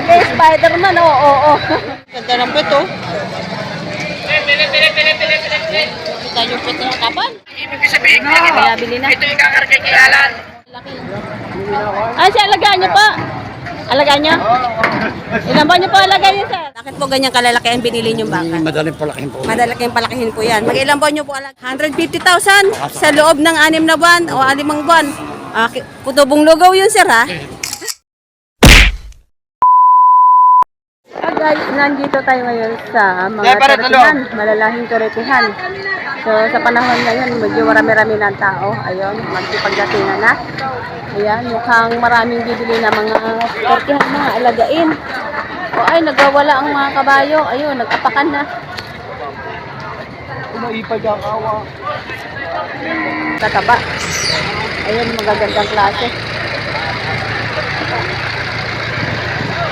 Nag-Spider-Man, oo, oo, oo. Ganda ng pet, oh. Kita yung pet ng kapan. Ibig sabihin, No. Kaya bili na. ito yung kakarga kay Alan. Laki. Ah, siya alagaan niyo pa. Alagaan niyo? Ilan ba niyo po alagaan niyo, sir? Bakit po ganyan kalalaki ang binili niyong baka? Madaling palakin po. Madalaki ang palakihin po yan. Mag-ilan buwan niyo po alag? 150,000 sa loob ng anim na buwan o alimang buwan. Ah, kutubong lugaw yun, sir, ha? Guys, nandito tayo ngayon sa mga toretihan, malalahing toretihan. So, sa panahon ngayon, medyo marami-rami ng tao. Ayun, magkipagdatingan na. Ayan, mukhang maraming bibili na mga toretihan, mga alagain. O ay, nagwawala ang mga kabayo. Ayun, nag-apakan na. Umaipad ang awa. Tataba. Ayun, magagandang klase.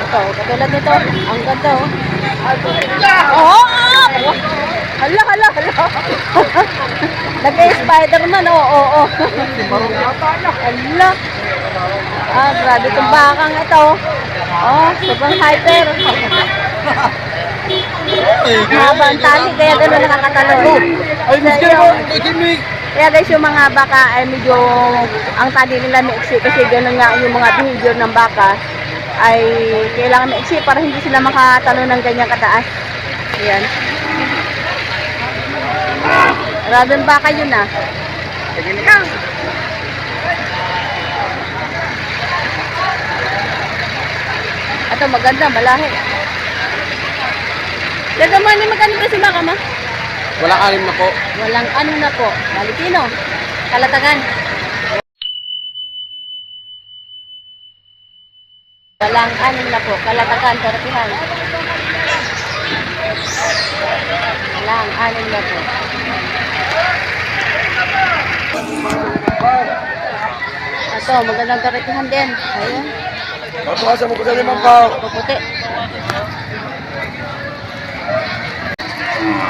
Ito, katulad nito. Ang ganda, oh. Oo! ah! Hala, hala, hala. Nag-Spider-Man, oo, oo, oo. Hala. Ah, grabe itong bakang ito. Oh, sobrang hyper. Haba ang tali, kaya gano'n nakakatalon. Ay, Kaya mister yung- mo. Ikimig. kaya guys, yung mga baka ay medyo ang tali nila maiksi kasi gano'n nga yung mga behavior ng baka ay kailangan maiksi para hindi sila makatalo ng ganyang kataas. Ayan. Rabing baka yun ah. Ito maganda, malahi. Daga mo, ni magkano presyo baka ma? Wala alim na po. Walang ano na po. Balitino. Kalatagan. Walang ano na po. Kalatagan. Terapihan. Walang ano na po. Ito, magandang terapihan din. Ayun. Papawasan mo ko sa limang po. Puputi.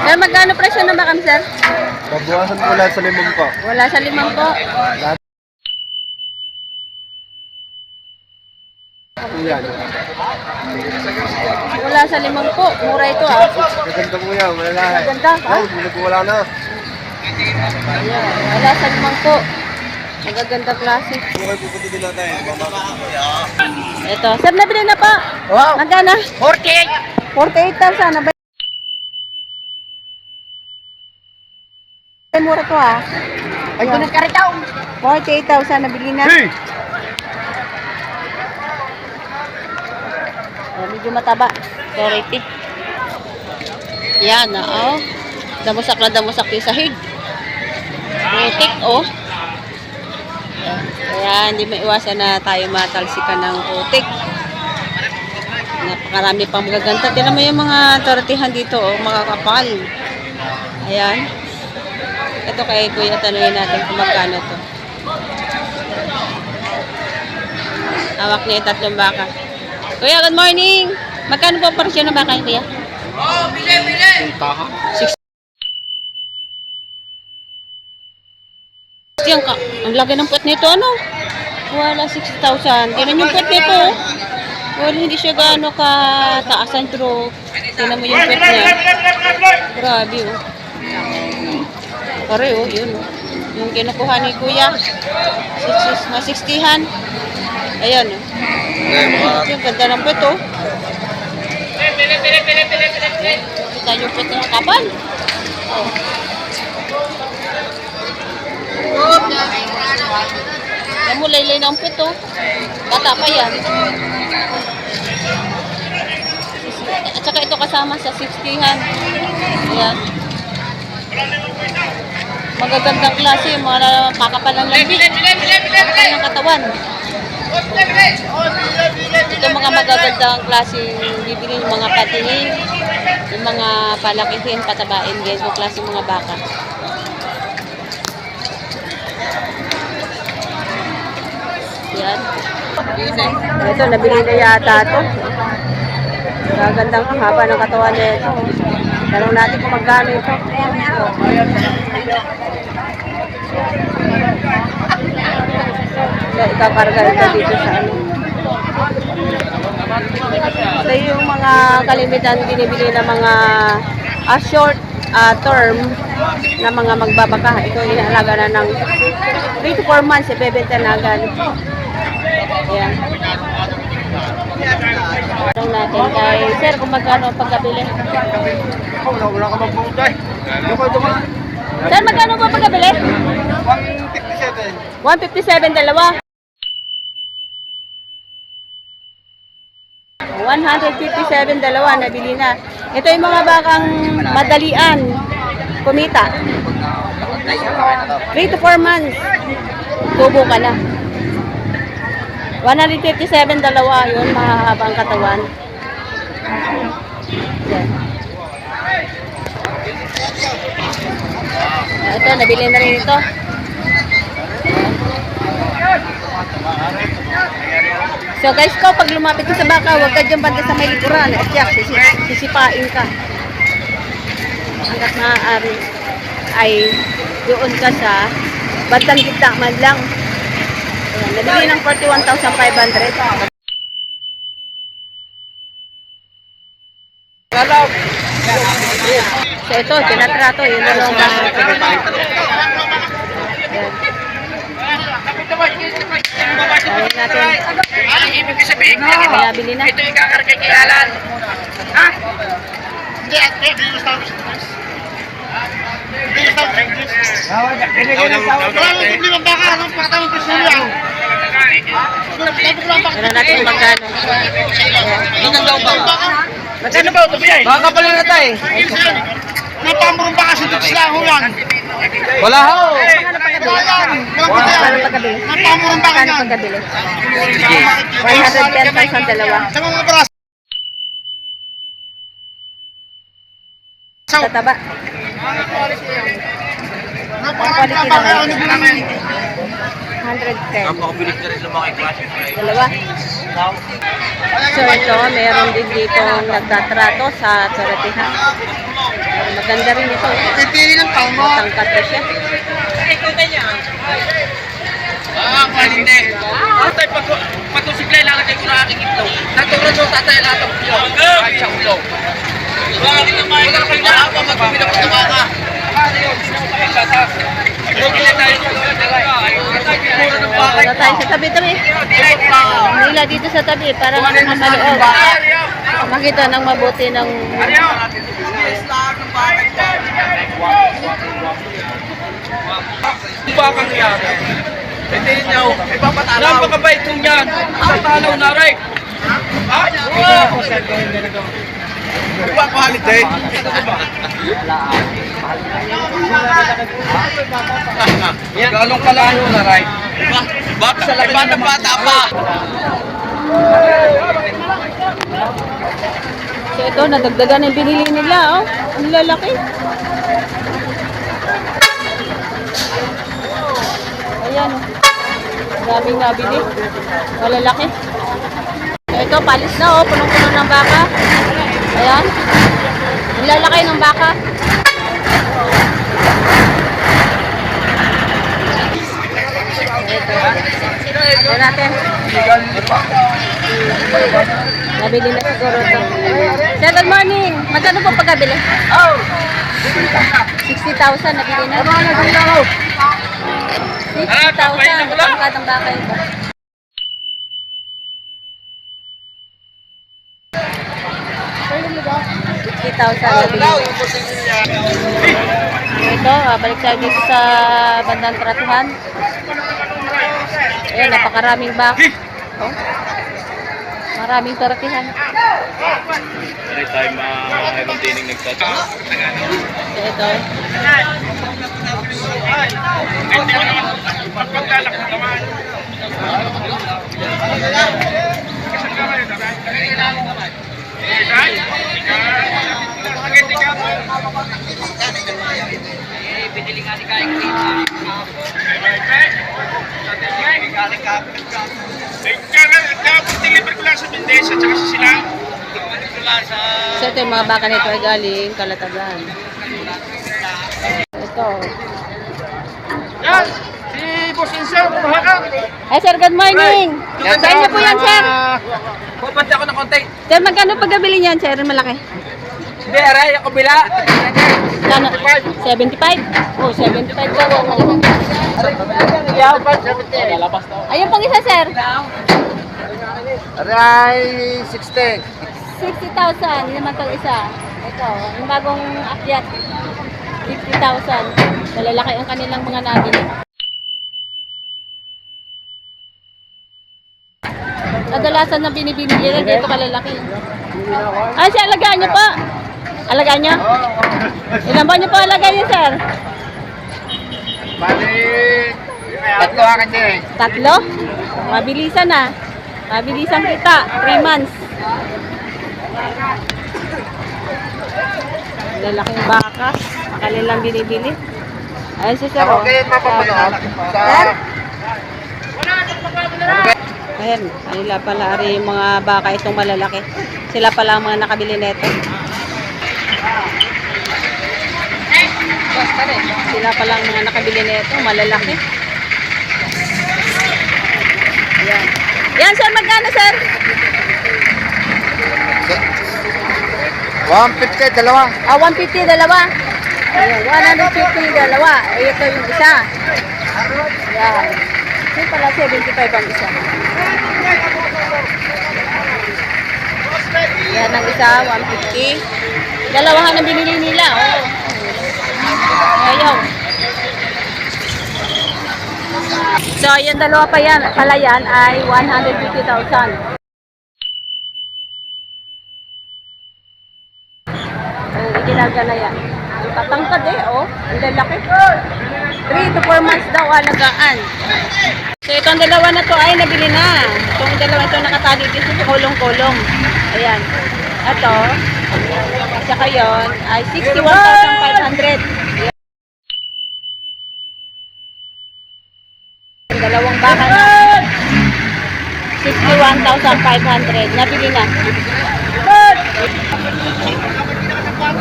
Sir, magkano presyo na ba kami, sir? Pabawasan po lahat sa limang po. Wala sa limang po. Yan. Wala sa limang po. Mura ito ah. Gaganda po yan. Wala lahat. Ganda, ha? Oh, na po wala na. Ayan. Wala sa limang po. Magaganda klase. Okay, pupunta din natin. Ito. Sir, nabili na pa. Wow! Magkano? 48! 48,000. Nabili. Ay, mura to ah. Ay, rin daw. 48,000 nabili na. Hey! Medyo mataba. 40. Yan, ah, oh. Damusak na damusak yung sahig. Putik, oh. Kaya hindi maiwasan na tayo matalsikan ng putik. Napakarami pang magaganda. Tinan mo yung mga tortihan dito, oh, mga kapal. Ayan. Ito kay Kuya, tanungin natin kung magkano to. Hawak niya yung tatlong baka. Kuya, good morning! Magkano po ang presyo ng baka, Kuya? Oh, bili, bili! Taha. Yan ka. Ang laki ng puwet nito, ano? Wala, 60,000. Tingnan yung puwet nito. oh. Well, hindi siya gaano ka taasan pero tingnan mo yung puwet niya. Grabe, oh. Pare, oh, yun, oh. Yung kinukuha ni Kuya. 60, mga 60han. Ayan, oh. Yung ganda ng puwet, oh. Bili, bili, bili, bili, bili, bili! Kita yung puwet ng kapal. Oh. Yan mo, laylay ng puwet, oh. Bata pa yan. At saka ito kasama sa 60han. Ayan. Magagandang klase, mga kakapal ng lambi. bili, bili, bili, bili! Kakapal ng katawan. Ito mga magagandang klase, bibili yung mga patinin, yung mga palakihin, patabain, ganyan klase mga baka. Yan. Ito, nabili na yata ito. Magagandang haba ng katawan nito. Tanong natin kung magkano ito. Kaya ikakarga ito dito sa ano. Ito yung mga kalimitan binibili ng mga ah, short ah, term na mga magbabaka. Ito yung inaalaga na ng 3 to 4 months, ibebenta na agad. Ayan. Tanong natin kay Sir kung magkano ang pagkabili. Wala, wala ka. Yung ko dumaan. Sir, magkano ba pagkabili? 157. 157 dalawa. 157 dalawa nabili na. Ito yung mga bakang madalian kumita. 3 to 4 months. Tubo ka na. 157 dalawa yun, mahahabang katawan. Ito, nabili na rin ito. So guys ko, pag lumapit ka sa baka, huwag ka dyan banda sa may likuran. At sisi- sisipain ka. Hanggat maaari ay doon ka sa bandang gitna man lang. Ayan, nabili ng 41,500. So ito, tinatrato, yun na lang baka. Ayan. Ayan natin. Ano ibig sabihin? Kaya bili na. Ito yung kakarga kay Alan. Ha? Hindi, ate, hindi mo sa Wala mo bibili ng baka, anong pakatawag ko natin magkano. Ilan daw ba? Magkano ba ito biyay? Baka kapalin na tayo. Napamurong baka sa dito sila hulan. Wala ho. Magkano pagkabili? Magkano pagkabili? Magkano pagkabili? 110,000 dalawa. Sa mga braso. Sa taba. Napamurong baka yan. 110. Napakabilis na rin ng mga klase. Dalawa. So ito, meron din dito nagtatrato sa Toratihan. Maganda rin ito. Pipili ng tama. Matangkat na siya. Ah, palinde. Tatay, pag patusiklay lang natin ko na aking itlog. Naturo mo tatay lahat ang ulo. Kahit sa ulo. Wala kang naapa magpapila ko sa baka. Ano yun? Sino mo pa yung bata? Pagkakilay tayo sa ulo. Puro ng baka. Wala tayo sa tabi-tabi. Nila dito sa tabi para maloob. Makita ng mabuti ng Ang bakang yan. Hindi niyo. Ipapatalaw. Napakabait kong yan. Tatalaw na rin. Ha? Oo. Nagpapahalit eh. Galong kalayo na rin. Bakit sa laki ng bata pa? So ito, nadagdagan ang binili nila, oh. Ang lalaki. Ayan, oh. Daming nabili. Malalaki. So ito, palis na, oh. Punong-puno ng baka. Ayan. Ang lalaki ng baka. Ito. Ito natin. Nabili na siguro ito. Sir, good morning. Magkano po pagkabili? Oh! 60,000 nabili na. 60,000 pangkatang baka ito. Sixty thousand nabili. Ito, ah, balik tayo dito sa bandang tratuhan. Ayan, napakaraming baka. Oh. Maraming taratihan. Every time uh, mayroon din yung nagtatapos. So, ito. Deliver ko lang sa Mendes at saka sa So, ito yung mga baka nito ay galing Kalatagan. Ito. Yan! Si boss Insel, kumahaka. Ay, sir, good morning. Sa inyo po yan, sir. Pupunta ako ng konti. Sir, magkano pagkabili niyan, sir? Malaki. Hindi, aray, ako bila. Kano? 75? Oh, 75 daw. oh. Ayun pang isa, sir. Aray, 60. 60,000. Yun naman itong isa. Ito, yung bagong akyat. 60,000. Malalaki ang kanilang mga nabili. Kadalasan na binibili nila dito kalalaki. Ay, siya, alagaan niyo po. Alagaan niyo? Ilan ba niyo po alagaan niyo, sir? Bali, tatlo din eh. Tatlo? Mabilisan na. Mabilisan kita. 3 months. Lalaking baka. Kanilang binibili. Ayun si Sir. oh. Okay, mapapanood. Sa... Sir? Ayan, kanila pala ari yung mga baka itong malalaki. Sila pala ang mga nakabili nito. Sila pala ang mga nakabili nito, malalaki. Ayan. Yan, sir, magkano, sir? 150, dalawa. Ah, 150, dalawa. Ayan, 150, dalawa. Eh, ito yung isa. Ayan. Ito pala, 75 ang isa. Yan ang isa, 150. Dalawahan ang binili nila, oh. Ayaw. So, yung dalawa pa yan, pala yan ay 150,000. Ang itinaga na yan. Ang tatangkad eh, oh. Ang lalaki. 3 to 4 months daw alagaan. So, itong dalawa na to ay nabili na. Itong dalawa ito nakatali dito sa kulong-kulong. Ayan. Ito, saka yun, ay 61,500. Ayan. Ang dalawang baka na. 61,500. Nabili na.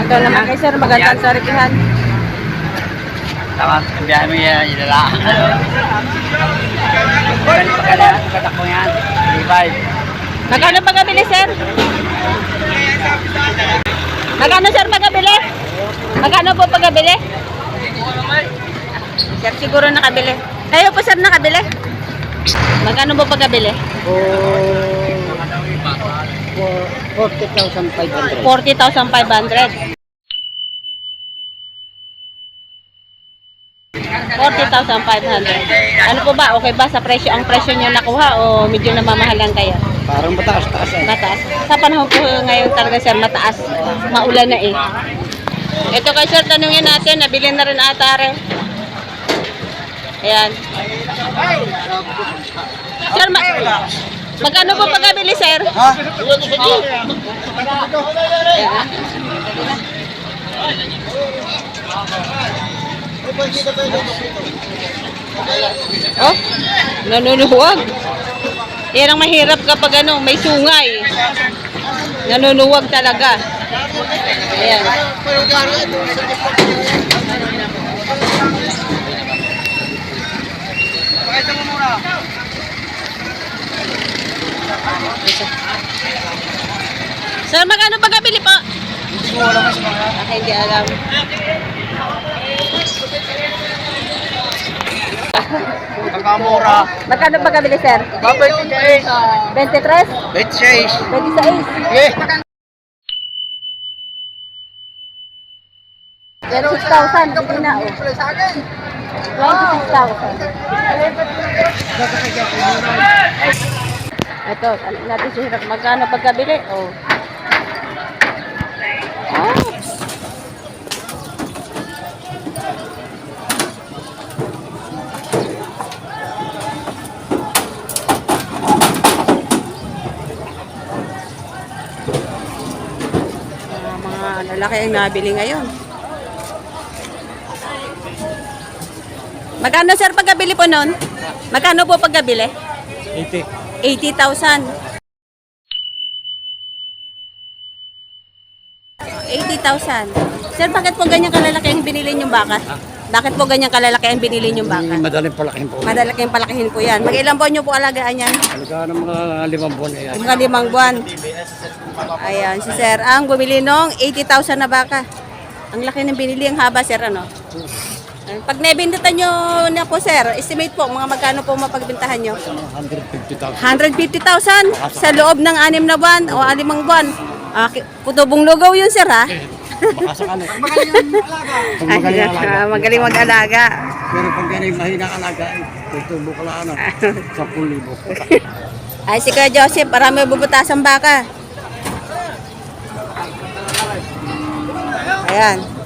Ito naman kay sir, magandang sarikihan. Tama, biyahe mo yan, yung pa kaya, katak mo yan. 35. Magkano pagkabili, sir? Magkano, sir, pagkabili? Magkano po pagkabili? Sir, siguro nakabili. Kayo po, sir, nakabili? Magkano po pagkabili? 40,500. 40,500. 40,500. Ano po ba? Okay ba sa presyo? Ang presyo nyo nakuha o medyo namamahalan kayo? Parang mataas-taas eh. Mataas. Sa panahon po ngayon talaga sir, mataas. Maulan na eh. Ito kay sir, tanungin natin, nabili na rin ata rin. Ayan. Sir, ma magkano po pagkabili sir? Ha? Ayan. Oh, nanunuwag. Yan ang mahirap kapag ano, may sungay. Nanunuwag talaga. Ayan. Sir, magkano pagkabili po? Hindi ko alam. Ah, hindi alam. Nakamura. Magkano pagkabili, sir? Babay ko guys. 23? 26. 26? Eh. 26,000. Hindi na, oh. 26,000. Ito, tanong natin si Hirak. Magkano pagkabili? Oh. Ah. Ah, mga lalaki ang nabili ngayon. Magkano sir pagkabili po noon? Magkano po pagkabili? 80. 80,000. 80,000. Sir, bakit po ganyan kalalaki ang binili niyong baka? Bakit po ganyan kalalaki ang binili niyong baka? Madaling palakin po. Madalaki yung palakihin po yan. Mag-ilang buwan niyo po alagaan yan? Talaga ng mga limang buwan na yan. Mga limang buwan. Ayan, si Sir Ang bumili nung 80,000 na baka. Ang laki ng binili, ang haba, Sir, ano? Pag naibintahan nyo na po, Sir, estimate po, mga magkano po mapagbintahan nyo? 150,000. 150,000 sa loob ng anim na buwan o alimang buwan. Ah, ki- putubong lugaw yun, Sir, ha? Baka sakali. Kung Ay, magaling alaga. ah, magaling mag-alaga. Pero pag ganun mahina alaga, eh, tutubo ka lang ano, 10,000. Ay, si Kuya Joseph, marami bubutas ang baka. Ayan.